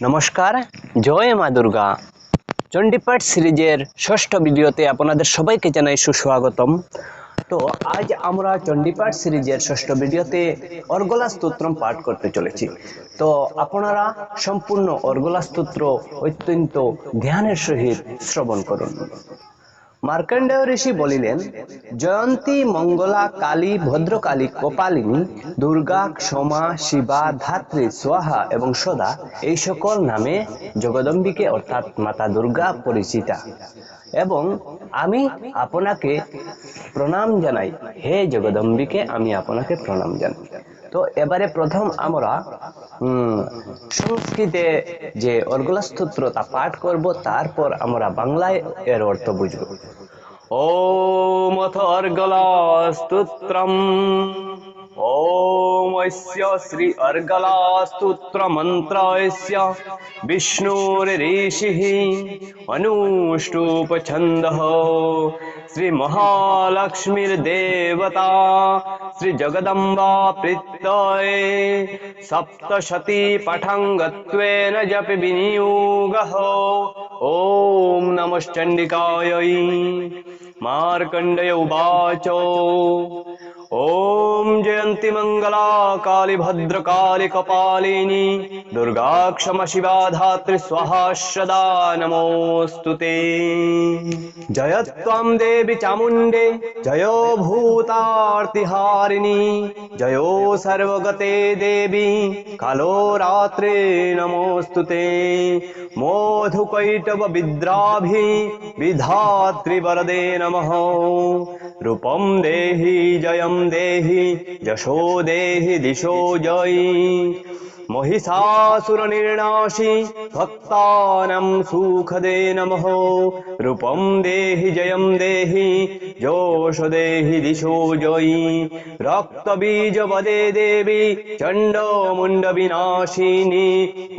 নমস্কার, জয় মা দুর্গা। চণ্ডীপাঠ সিরিজের ষষ্ঠ ভিডিওতে আপনাদের সবাইকে জানাই সুস্বাগতম। তো আজ আমরা চণ্ডীপাঠ সিরিজের ষষ্ঠ ভিডিওতে অর্গলা স্তোত্রম পাঠ করতে চলেছি। তো আপনারা সম্পূর্ণ অর্গলা স্তোত্র অত্যন্ত ধ্যানের সহিত শ্রবণ করুন। মার্কণ্ডেয় ঋষি বলিলেন, জয়ন্তী, মঙ্গলা, কালী, ভদ্রকালী, কপালিনী, দুর্গা ক্ষমা শিবা, ধাত্রী সোহা এবং সদা, এই সকল নামে জগদম্বিকে, অর্থাৎ মাতা দুর্গা, পরিচিতা। এবং আমি আপনাকে প্রণাম জানাই। হে জগদম্বিকে, আমি আপনাকে প্রণাম জানাই। তো এবারে প্রথম আমরা সংস্কৃতে যে অর্গলা স্তোত্র তা পাঠ করব, তারপর আমরা বাংলায় এর অর্থ বুঝব। ও মথ অর্গলা ओमस्य श्री अर्गलास्तुत्रमन्त्रस्य विष्णुर्ऋषिः अनुष्टुपछन्दः। श्रीमहालक्ष्मीर्देवता श्रीजगदम्बा प्रीत्तये सप्तशतीपठङ्गत्वेन जपि विनियोगः। नमश्चंडिकाय मकंडय मार्कण्डय उवाच। ॐ जयन्ति मङ्गला काली भद्रकाली कपालिनी दुर्गा क्षम शिवा धात्री स्वाहा सदा नमोऽस्तु ते। जय त्वां देवि चामुण्डे, जयो भूतार्तिहारिणी जयो सर्वगते देवी, कालो रात्रे नमोऽस्तु ते। मोधु मोधुकैटव विद्राभि, विधात्रि वरदे नमः। रूपं देहि जयं देहि यशो देहि दिशो जयि महिषासुरनिर्णाशि भक्तानां सुखदे नमः रूपं देहि जयं देहि जोष देहि दिशो जयि रक्तबीजवदे देवी चण्डमुण्डविनाशिनी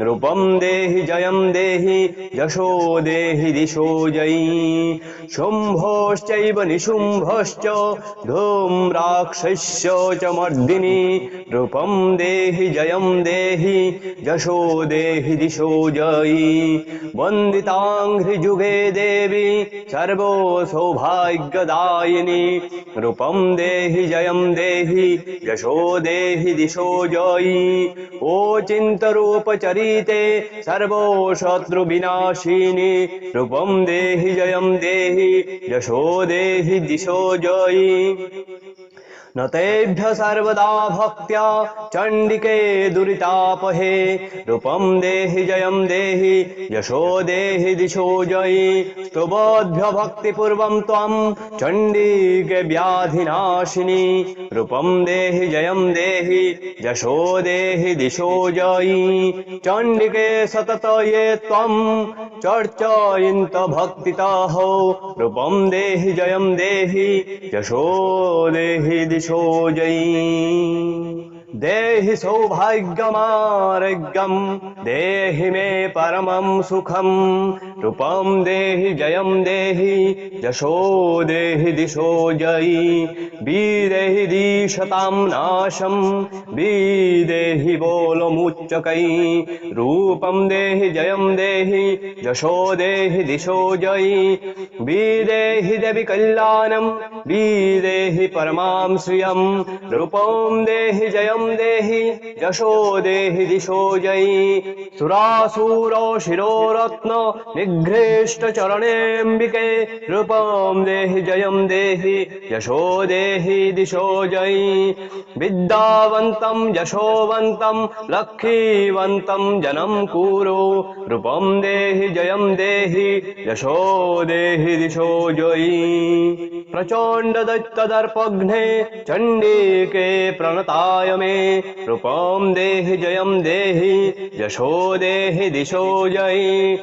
रूपं देहि जयं देहि यशो देहि दिशो जयि शुम्भोश्चैव निशुम्भश्च धूम्राक्षस्य च मर्दिनी रूपं देहि जयं देहि यशो देहि दिशो जयी। वन्दिताङ्घ्रिजुगे देवी, सर्वो सौभाग्यदायिनी। रूपं देहि, जयं देहि यशो देहि दिशो जयि। ओ चिन्तरूपचरिते सर्वो शत्रुविनाशिनी रूपं देहि, जयं देहि यशो देहि दिशो जयि। न तेभ्य सर्वदा भक्त्या चण्डिके दुरितापहे। रूपं देहि जयं देहि यशो देहि दिशो जयि। स्तुवद्भ्य भक्तिपूर्वं त्वं चण्डिके व्याधिनाशिनी। रूपं देहि जयं देहि यशो देहि दिशो जयि। चण्डिके सतत ये त्वं चर्चयन्त भक्तितः रूपं देहि जयं देहि यशो देहि दिशो जयि देहि सौभाग्यमारोग्यं देहि मे परमं सुखं रूपं देहि, जयं देहि यशो देहि, दिशो जयि। विदेहि दिशतां नाशं। विदेहि बोलमुच्चकै। रूपं देहि, जयं देहि यशो देहि, दिशो जयि। विदेहि देवि कल्याणं। विदेहि परमां श्रियं रूपं देहि जयं देहि, यशो देहि दिशो जयि सुरासुरो शिरोरत्न, निघ्रेष्ट चरणेऽम्बिके रूपं देहि, जयं देहि, यशो देहि दिशो जयि विद्यावन्तं, यशोवन्तं, लक्ष्मीवन्तं जनं कुरु रूपं देहि, जयं देहि, यशो देहि दिशो जयि प्रचण्ड दैत्यदर्पघ्ने चण्डिके प्रणताय मे रूपं देहि जयं देहि यशो देहि दिशो जयि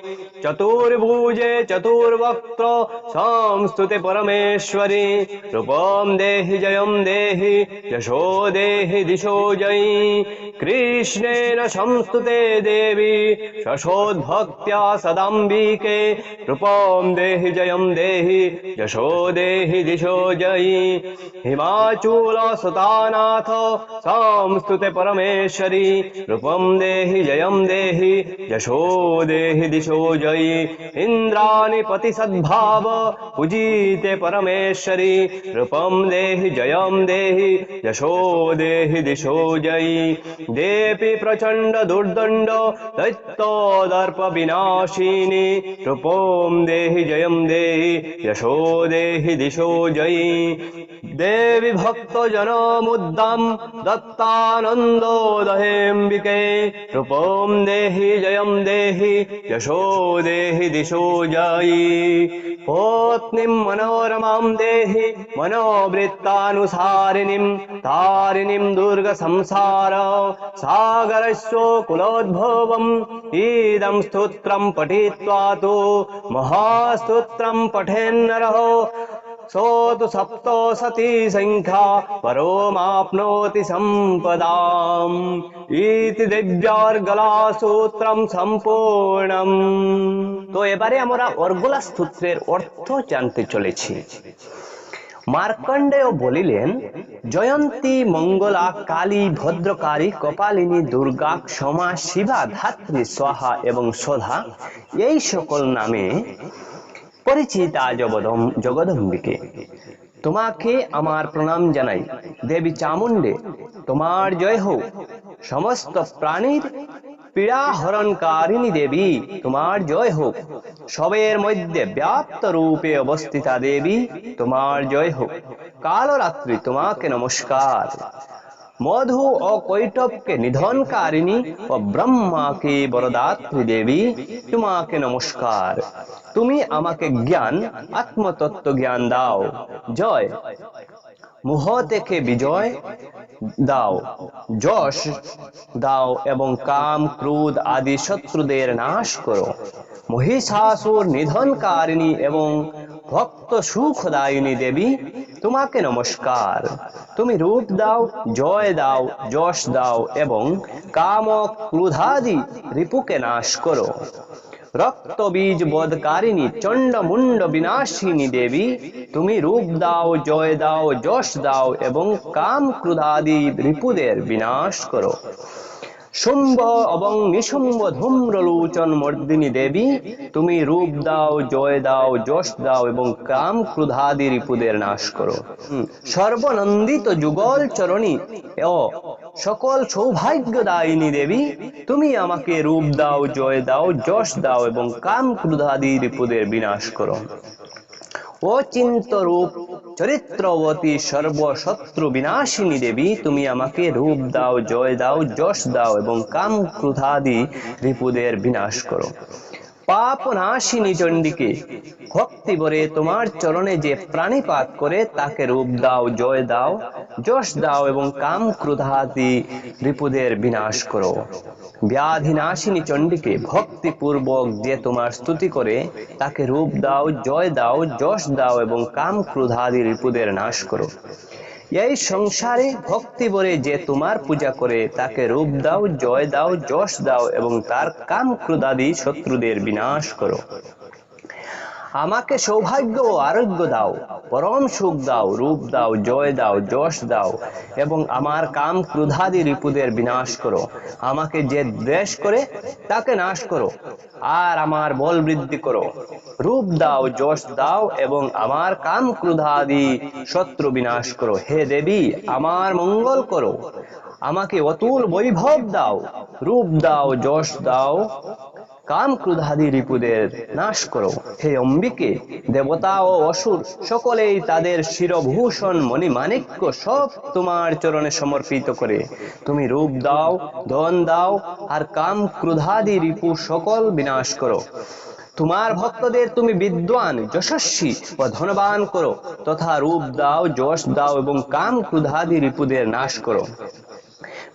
चतुर्भुजे चतुर्वक्त्र संस्तुते परमेश्वरि। रूपं देहि, जयं देहि, यशो देहि, दिशो जयि कृष्णेन संस्तुते देवी, शशोद्भक्त्या सदाम्बिके। रूपं देहि, जयं देहि, यशो देहि, दिशो जयि हिमाचूलसुतानाथ सा स्तुते परमेश्वरी। रूपं देहि, जयं देहि, यशो देहि, दिशो जयि गई इंद्राणि पति सद्भाव पूजीते परमेश्वरी रूपम देहि जयम देहि, यशो देहि, दिशो जयी। देवी प्रचंड दुर्दंड दैत्यो दर्प विनाशिनी रूपोम देहि जयम देहि, यशो देहि, दिशो जयी। देवी भक्त जन मुद्दम दत्तानंदोदहेम्बिके रूपम देहि जयम देहि, यशो देहि दिशो जयि। पत्नीं मनोरमां देहि मनोवृत्तानुसारिणीं तारिणीं दुर्गसंसार सागरस्य कुलोद्भवम् इदं स्तोत्रं पठित्वा तु महास्तोत्रं पठेन्नरः सोऽतु सप्तसति संख्या परोमाप्नोति सम्पदाम् ইতি দেব্যার গলা সূত্রম সম্পূর্ণম তো এবারে আমরা অর্গলা সূত্রের অর্থ জানতে চলেছি মার্কণ্ডেয় বলিলেন জয়ন্তী মঙ্গলা কালী ভদ্রকারী কপালিনী দুর্গা ক্ষমা শিবা ধাত্রী স্বাহা এবং সোধা এই সকল নামে পরিচিতা জগদম জগদম্বিকে। তোমাকে আমার প্রণাম জানাই। দেবী চামুণ্ডে, তোমার জয় হোক। সমস্ত প্রাণীর পীড়া হরণকারিণী দেবী, তোমার জয় হোক। সবের মধ্যে ব্যাপ্ত রূপে অবস্থিতা দেবী, তোমার জয় হোক। কালরাত্রি তোমাকে নমস্কার। মধু ও কৈটবকে নিধনকারিণী ও ব্রহ্মাকে বরদাত্রী দেবী, তোমাকে নমস্কার। তুমি আমাকে জ্ঞান, আত্মতত্ত্ব জ্ঞান দাও। জয়। মুহ থেকে বিজয় দাও। যশ দাও এবং কাম, ক্রোধ আদি শত্রুদের নাশ করো। মহিষাসুর নিধনকারিণী এবং ভক্ত সুখদায়িনী দেবী তোমাকে নমস্কার। তুমি রূপ দাও, জয় দাও, যশ দাও এবং কাম ও ক্রোধাদি রিপুকে নাশ করো। রক্ত বীজ বধকারিণী মুন্ড বিনাশিনী দেবী, তুমি রূপ দাও, জয় দাও, যশ দাও এবং কাম ক্রোধাদি রিপুদের বিনাশ করো। শুম্ভ এবং নিশুম্ভ ধূম্রলোচন মর্দিনী দেবী তুমি রূপ দাও জয় দাও যশ দাও এবং কাম ক্রোধাদি রিপুদের নাশ করো। সর্বনন্দিত যুগল চরণী ও সকল সৌভাগ্য দায়িনী দেবী তুমি আমাকে রূপ দাও জয় দাও যশ দাও এবং কাম ক্রোধাদি রিপুদের বিনাশ করো। অচিন্ত রূপ চরিত্রবতী সর্বশত্রু বিনাশিনী দেবী, তুমি আমাকে রূপ দাও, জয় দাও, যশ দাও এবং কাম ক্রোধাদি রিপুদের বিনাশ করো। পাপ নাশিনী চণ্ডীকে। ভক্তি বরে তোমার চরণে যে প্রাণীপাত করে, তাকে রূপ দাও, জয় দাও, যশ দাও এবং কাম ক্রোধাদি রিপুদের বিনাশ করো। ব্যাধি নাশিনী চণ্ডীকে ভক্তিপূর্বক যে তোমার স্তুতি করে, তাকে রূপ দাও, জয় দাও, যশ দাও এবং কাম ক্রোধাদি রিপুদের নাশ করো। এই সংসারে ভক্তি বলে যে তোমার পূজা করে, তাকে রূপ দাও, জয় দাও, যশ দাও এবং তার কাম ক্রোধাদি শত্রুদের বিনাশ করো। আমাকে সৌভাগ্য ও আরোগ্য দাও, পরম সুখ দাও, রূপ দাও, জয় দাও, যশ দাও, এবং আমার কাম ক্রোধাদি রিপুদের বিনাশ করো। আমাকে যে দ্বেষ করে, তাকে নাশ করো, আর আমার বল বৃদ্ধি করো। রূপ দাও, যশ দাও, এবং আমার কাম ক্রোধাদি শত্রু বিনাশ করো। হে দেবী, আমার মঙ্গল করো। আমাকে অতুল বৈভব দাও, রূপ দাও, যশ দাও কাম ক্রোধাদি রিপুদের নাশ করো। হে অম্বিকে, দেবতা ও অসুর, সকলেই তাদের শিরভূষণ, মণিমাণিক্য সব তোমার চরণে সমর্পিত করে। তুমি রূপ দাও, ধন দাও, আর কাম ক্রোধাদি রিপু সকল বিনাশ করো। তোমার ভক্তদের তুমি বিদ্বান, যশস্বী ও ধনবান করো, তথা রূপ দাও, যশ দাও এবং কাম ক্রোধাদি রিপুদের নাশ করো।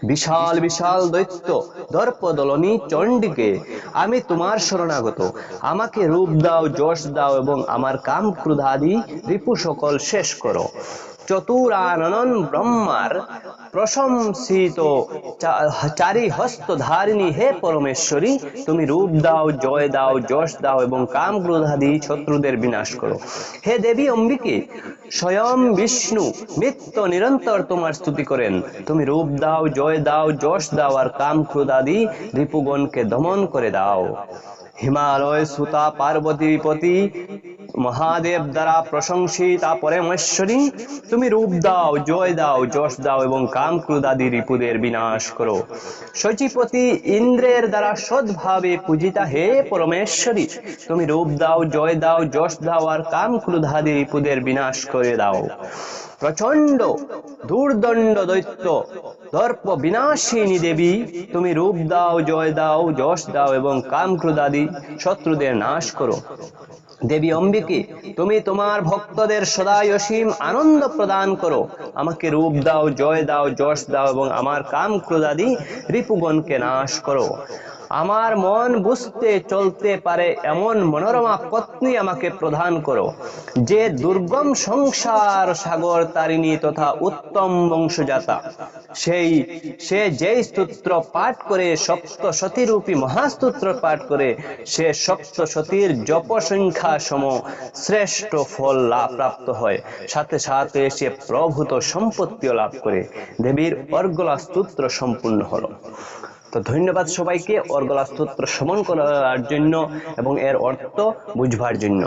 বিশাল বিশাল দৈত্য, দর্পদলনী চণ্ডীকে। আমি তোমার শরণাগত। আমাকে রূপ দাও, যশ দাও এবং আমার কাম ক্রুধাদি রিপু সকল শেষ করো। চতুরানন ব্রহ্মার প্রশংসিত চারি হস্ত ধারিণী হে পরমেশ্বরী, তুমি রূপ দাও, জয় দাও, যশ দাও এবং কাম ক্রোধাদি শত্রুদের বিনাশ করো। হে দেবী অম্বিকে, স্বয়ং বিষ্ণু, নিত্য নিরন্তর তোমার স্তুতি করেন। তুমি রূপ দাও, জয় দাও, যশ দাও আর কাম ক্রোধাদি রিপুগণকে দমন করে দাও। হিমালয় সুতা, পার্বতী মহাদেব দ্বারা প্রশংসিতা পরমেশ্বরী, তুমি রূপ দাও, জয় দাও, যশ দাও এবং কাম ক্রোধাদি রিপুদের বিনাশ করো। শচীপতি ইন্দ্রের দ্বারা সৎভাবে পূজিতা হে পরমেশ্বরী, তুমি রূপ দাও, জয় দাও, যশ দাও আর কাম ক্রোধাদি রিপুদের বিনাশ করে দাও। প্রচণ্ড দুর্দণ্ড দৈত্য দর্প বিনাশিনী দেবী, তুমি রূপ দাও, জয় দাও, যশ দাও এবং কাম ক্রোধাদি শত্রুদের নাশ করো। দেবী অম্বিকে, তুমি তোমার ভক্তদের সদাই অসীম আনন্দ প্রদান করো। আমাকে রূপ দাও, জয় দাও, যশ দাও এবং আমার কাম ক্রোধাদি রিপুগণকে নাশ করো। আমার মন বুঝতে চলতে পারে এমন মনোরমা পত্নী আমাকে প্রদান করো, যে দুর্গম সংসার সাগর তারিণী তথা উত্তম বংশজাতা। সেই, সে যেই স্তোত্র পাঠ করে সপ্ত সতীরূপী মহাস্তোত্র পাঠ করে, সে সপ্ত সতীর জপ সংখ্যা সম শ্রেষ্ঠ ফল লাভ প্রাপ্ত হয়। সাথে সাথে সে প্রভূত সম্পত্তিও লাভ করে। দেবীর অর্গলা স্তোত্র সম্পূর্ণ হলো। তো ধন্যবাদ সবাইকে অর্গলা স্তোত্র শ্রবণ করার জন্য এবং এর অর্থ বুঝবার জন্য।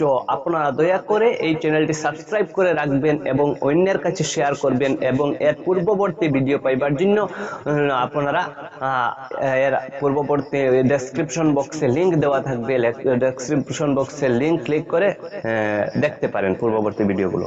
তো আপনারা দয়া করে এই চ্যানেলটি সাবস্ক্রাইব করে রাখবেন এবং অন্যের কাছে শেয়ার করবেন এবং এর পূর্ববর্তী ভিডিও পাইবার জন্য আপনারা এর পূর্ববর্তী ডেসক্রিপশন বক্সে লিংক দেওয়া থাকবে। ডেসক্রিপশন বক্সে লিংক ক্লিক করে দেখতে পারেন পূর্ববর্তী ভিডিওগুলো।